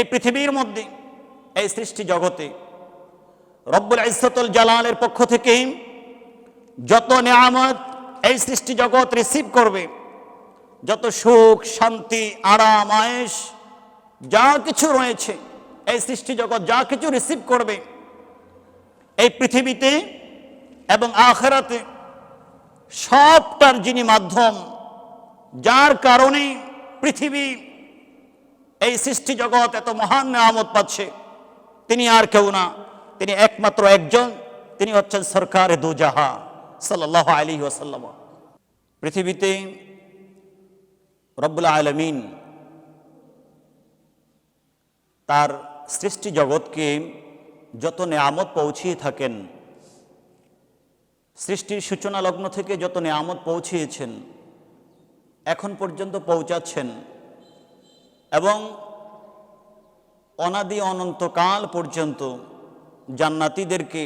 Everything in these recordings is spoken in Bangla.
এই পৃথিবীর মধ্যে, এই সৃষ্টি জগতে, রব্বুল ইসতুল জালালের পক্ষ থেকে যত নেয়ামত এই সৃষ্টি জগৎ রিসিভ করবে, যত সুখ, শান্তি, আরাম আয়েস যা কিছু রয়েছে, এই সৃষ্টি জগৎ যা কিছু রিসিভ করবে, এই পৃথিবীতে এবং আখেরাতে সবটার যিনি মাধ্যম, যার কারণে পৃথিবী এই সৃষ্টি জগৎ এত মহান নেয়ামত পাচ্ছে। তিনি আর কেউ না। তিনি একমাত্র একজন। তিনি হচ্ছেন সরকার দুজাহা সাল্লাহ আলী ওসাল্লাম পৃথিবীতে রব্বুল আলমিন তার সৃষ্টি জগৎকে যত নেয়ামত পৌঁছিয়ে থাকেন, সৃষ্টির সূচনা লগ্ন থেকে যত নেয়ামত পৌঁছিয়েছেন, এখন পর্যন্ত পৌঁছাচ্ছেন এবং অনাদি অনন্তকাল পর্যন্ত জান্নাতিদেরকে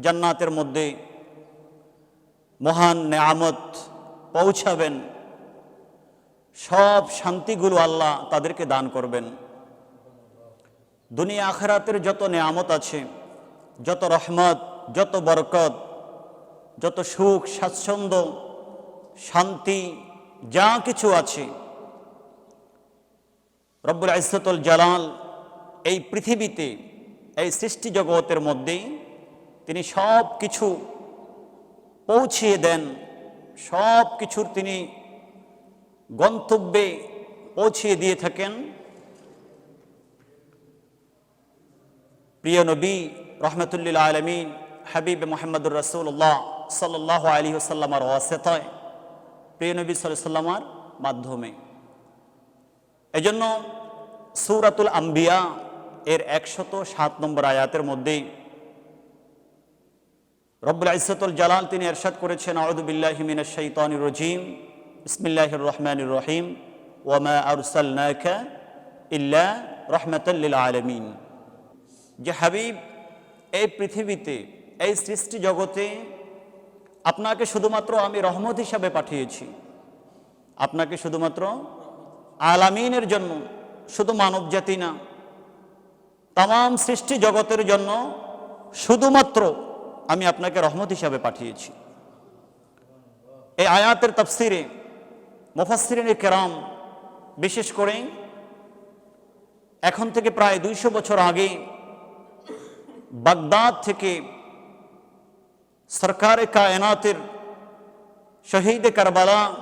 জান্নাতের মধ্যে মহান নেয়ামত পৌঁছাবেন। সব শান্তিগুলো আল্লাহ তাদেরকে দান করবেন। দুনিয়া আখেরাতের যত নেয়ামত আছে, যত রহমত, যত বরকত, যত সুখ, স্বাচ্ছন্দ্য, শান্তি, যা কিছু আছে রব্বুল ইসতুল জালাল এই পৃথিবীতে, এই সৃষ্টি জগতের মধ্যেই তিনি সব কিছু পৌঁছিয়ে দেন সব কিছুর তিনি গন্তব্যে পৌঁছিয়ে দিয়ে থাকেন। প্রিয় নবী, রহমতুল্লিল আলমিন, হাবিব মোহাম্মদুর রসুল্লাহ সাল্লাহ আলী সাল্লামার ওয়াসেতয়, প্রিয় নবী সাল্লামার মাধ্যমে। এজন্য সৌরাতুল আম্বিয়া এর একশত সাত নম্বর আয়াতের মধ্যেই রব্বুল ইসতুল জালাল তিনি এরশাদ করেছেন আউদুবিল্লাহিমিন শৈতানির রজিম ইসমিল্লাহির রহমানির রহিম ওয়ামা আরসালনাকা ইল্লা রহমাতাল্লিল আলমিন। যে হাবিব, এই পৃথিবীতে, এই সৃষ্টি জগতে আপনাকে শুধুমাত্র আমি রহমত হিসাবে পাঠিয়েছি। আপনাকে শুধুমাত্র আলামিনের জন্য শুধু মানব জাতি না তাম সৃষ্টি জগতের জন্য শুধুমাত্র আমি আপনাকে রহমত হিসাবে পাঠিয়েছি। এই আয়াতের তফসিরে মুফাসরিন কেরাম বিশেষ করে এখন থেকে প্রায় দুইশো বছর আগে বাগদাদ থেকে সরকার কায়নাতের শহীদ কারবালা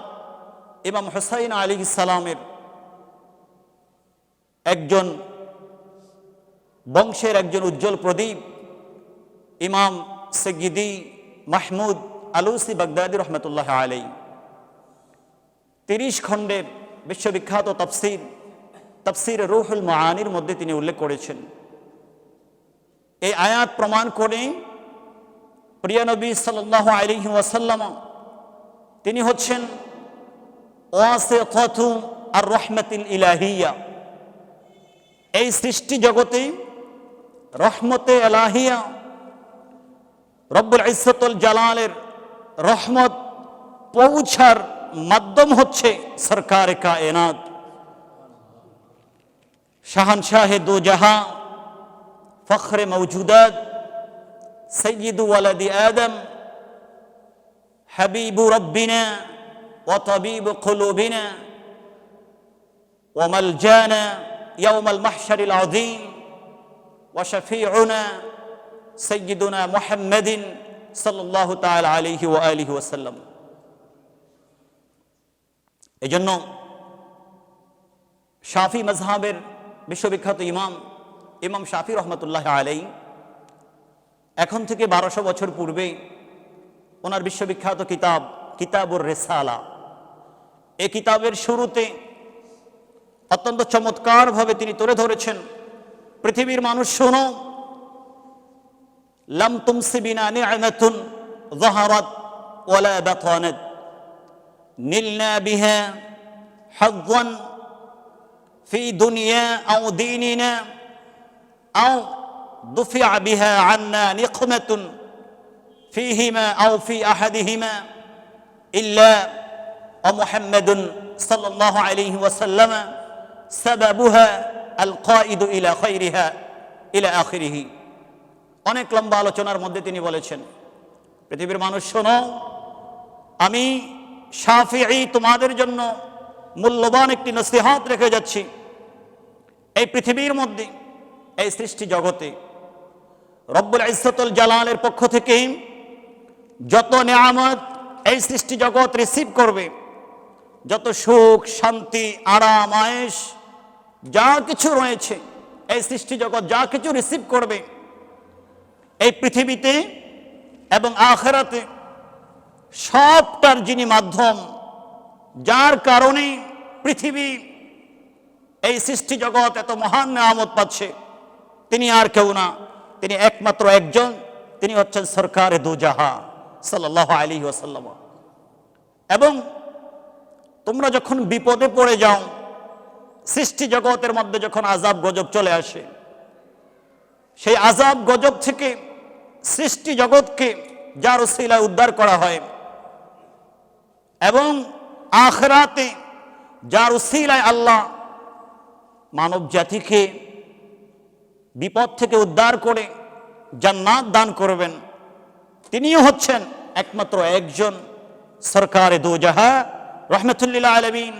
ইমাম হুসাইন আলী সালামের একজন বংশের একজন উজ্জ্বল প্রদীপ, ইমাম সগিদি মাহমুদ আলুসি বাগদাদি রহমতুল্লাহ আলী তিরিশ খণ্ডের বিশ্ববিখ্যাত তফসির তফসির রুহুল মাহানির মধ্যে তিনি উল্লেখ করেছেন। এই আয়াত প্রমাণ করে প্রিয় নবী সাল্লাহ আলিহি ওয়াসাল্লাম, তিনি হচ্ছেন ওয়াসে আর রহমতিল ইলাহিয়া। এই সৃষ্টি জগতে রহমতে এলাহিয়া রব্বুল ইসতুল জালালের রহমত পৌঁছার মাধ্যম হচ্ছে সরকার কায়নাত শাহানশাহ দো জাহা ফখর মৌজুদাত সৈয়দ ওয়ালাদ আদম হাবিব রব্বিনা وطبيب قلوبنا وملجانا يوم المحشر العظيم وشفيعنا سيدنا محمد صلى الله تعالى عليه وآله وسلم এজন্য শাফি মজহাবের বিশ্ববিখ্যাত ইমাম ইমাম শাফি রহমতুল্লাহ আলাই এখন থেকে বারোশো বছর পূর্বে ওনার বিশ্ববিখ্যাত কিতাব কিতাবুর রেসালা এই কিতাবের শুরুতে অত্যন্ত চমৎকারভাবে তিনি তুলে ধরেছেন পৃথিবীর মানুষ শোনো লাম তুমসিবিনা নি'মাতুন ظهرت ولا بطنت نلنا بها حظا في دنيا أو ديننا أو دفع بها عنا نقمة فيهما أو في أحدهما إلا ومحمد صلى الله عليه وسلم সাদাবুহা আল কাইদু ইলা খৈরিহা ইলা আখিরিহি। অনেক লম্বা আলোচনার মধ্যে তিনি বলেছেন, পৃথিবীর মানুষ শোনো, আমি শাফিঈ তোমাদের জন্য মূল্যবান একটি নসিহাত রেখে যাচ্ছি। এই পৃথিবীর মধ্যে, এই সৃষ্টি জগতে রব্বুল ইসতুল জালালের পক্ষ থেকে যত নেয়ামত এই সৃষ্টি জগৎ রিসিভ করবে যত সুখ, শান্তি, আরাম আয়েস যা কিছু রয়েছে, এই সৃষ্টি জগৎ যা কিছু রিসিভ করবে, এই পৃথিবীতে এবং আখেরাতে সবটার যিনি মাধ্যম, যার কারণে পৃথিবী, এই সৃষ্টি জগৎ এত মহান নেয়ামত পাচ্ছে, তিনি আর কেউ না, তিনি একমাত্র একজন, তিনি হচ্ছেন সরকারে দুজাহা সাল্লাহ আলী ওসাল্লাম এবং তোমরা যখন বিপদে পড়ে যাও, সৃষ্টি জগতের মধ্যে যখন আজাব গজব চলে আসে, সেই আজাব গজব থেকে সৃষ্টি জগৎকে যার উসিলায় উদ্ধার করা হয় এবং আখরাতে যার উসিলায় আল্লাহ মানব জাতিকে বিপদ থেকে উদ্ধার করে জান্নাত দান করবেন, তিনিও হচ্ছেন একমাত্র একজন সরকারে দুজাহা রহমতুল্লাহ আলমিন,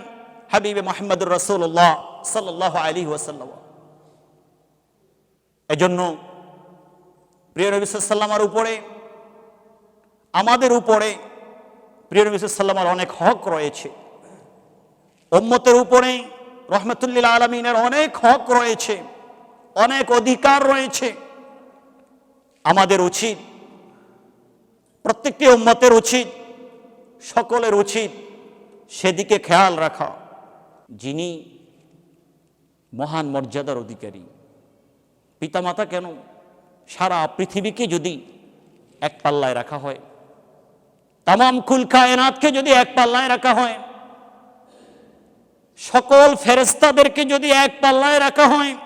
হাবিবে মোহাম্মদুর রসুল্লাহ সাল্লাহ আলী ওয়াসাল্লাম। এজন্য প্রিয় নবী সাল্লামার উপরে, আমাদের উপরে প্রিয় নবী সাল্লামার অনেক হক রয়েছে। উম্মতের উপরে রহমতুল্লাহ আলমিনের অনেক হক রয়েছে, অনেক অধিকার রয়েছে। আমাদের উচিত, প্রত্যেকটি উম্মতের উচিত, সকলের উচিত সেদিকে খেয়াল রাখা। যিনি মহান মর্যাদার অধিকারী। পিতামাতা কেন সারা পৃথিবীকে যদি এক পাল্লায় রাখা হয়? তামাম কুল কায়নাতকে যদি এক পাল্লায় রাখা হয়? সকল ফেরেস্তাদেরকে যদি এক পাল্লায় রাখা হয়?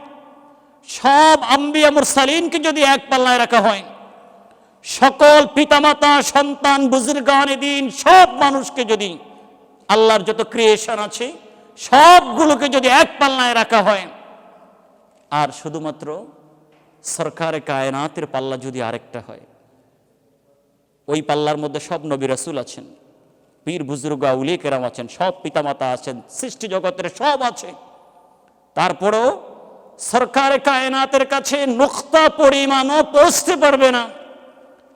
সব আম্বি আম্বিয়া মুরসালিনকে যদি এক পাল্লায় রাখা হয়? সকল পিতামাতা, সন্তান বুজুর্গান দিন সব মানুষকে যদি আল্লাহর যত ক্রিয়েশন আছে, সবগুলোকে যদি এক পাল্লায় রাখা হয়, আর শুধুমাত্র সরকারে কায়নাতের পাল্লা যদি আরেকটা হয়, ওই পাল্লার মধ্যে সব নবী রাসুল আছেন, পীর বুজুর্গ আউলি কেরাম আছেন, সব পিতামাতা আছেন, সৃষ্টি জগতের সব আছে। তারপরেও সরকারে কায়নাতের কাছে নোক্তা পরিমাণও পৌঁছতে পারবে না,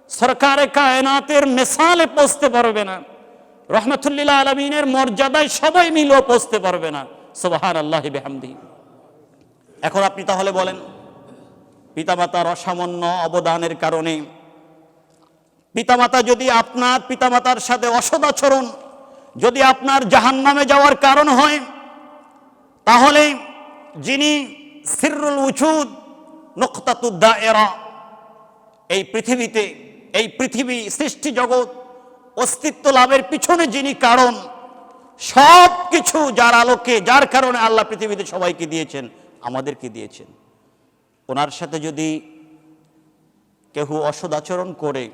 সরকারে কায়নাতের মেসালে পৌঁছতে পারবে না। রহমতুল্লিল্লাহ আলমিনের মর্যাদায় সবাই মিলেও পৌঁছতে পারবে না। সোবাহান আল্লাহ বেহামদি। এখন আপনি তাহলে বলেন, পিতামাতার অসামান্য অবদানের কারণে পিতামাতা যদি আপনার পিতামাতার সাথে অসদাচরণ যদি আপনার জাহান নামে যাওয়ার কারণ হয়, তাহলে যিনি সিরুল উচুদ নক্তাতুদ্দা এরা এই পৃথিবীতে, এই পৃথিবী সৃষ্টি জগৎ অস্তিত্ব লাভের পিছনে যিনি কারণ সব কিছু যার আলোকে, যার কারণে আল্লাহ পৃথিবীতে সবাইকে দিয়েছেন, আমাদেরকে দিয়েছেন। ওনার সাথে যদি কেহ অসদাচরণ করে,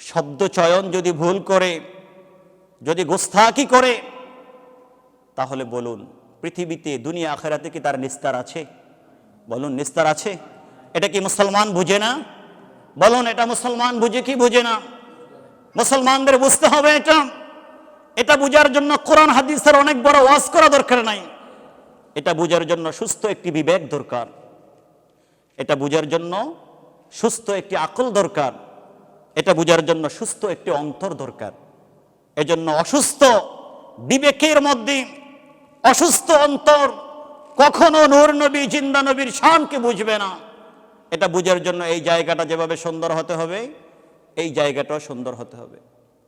শব্দ চয়ন যদি ভুল করে, যদি গোস্তাকি করে, তাহলে বলুন, পৃথিবীতে, দুনিয়া, আখেরাতে কি তার নিস্তার আছে? বলুন, নিস্তার আছে? এটা কি মুসলমান বুঝে না? বলুন, এটা মুসলমান বুঝে কি বুঝে না? মুসলমানদের বুঝতে হবে এটা। এটা বুঝার জন্য কোরআন হাদিসের অনেক বড় ওয়াজ করা দরকার নাই। এটা বুঝার জন্য সুস্থ একটি বিবেক দরকার। এটা বুঝার জন্য সুস্থ একটি আকল দরকার। এটা বুঝার জন্য সুস্থ একটি অন্তর দরকার। এজন্য অসুস্থ বিবেকের মধ্যে অসুস্থ অন্তর কখনো নূর নবী, জিন্দা নবীর শানকে বুঝবে না। এটা বুঝার জন্য এই জায়গাটা যেভাবে সুন্দর হতে হবে এই জায়গাটাও সুন্দর হতে হবে।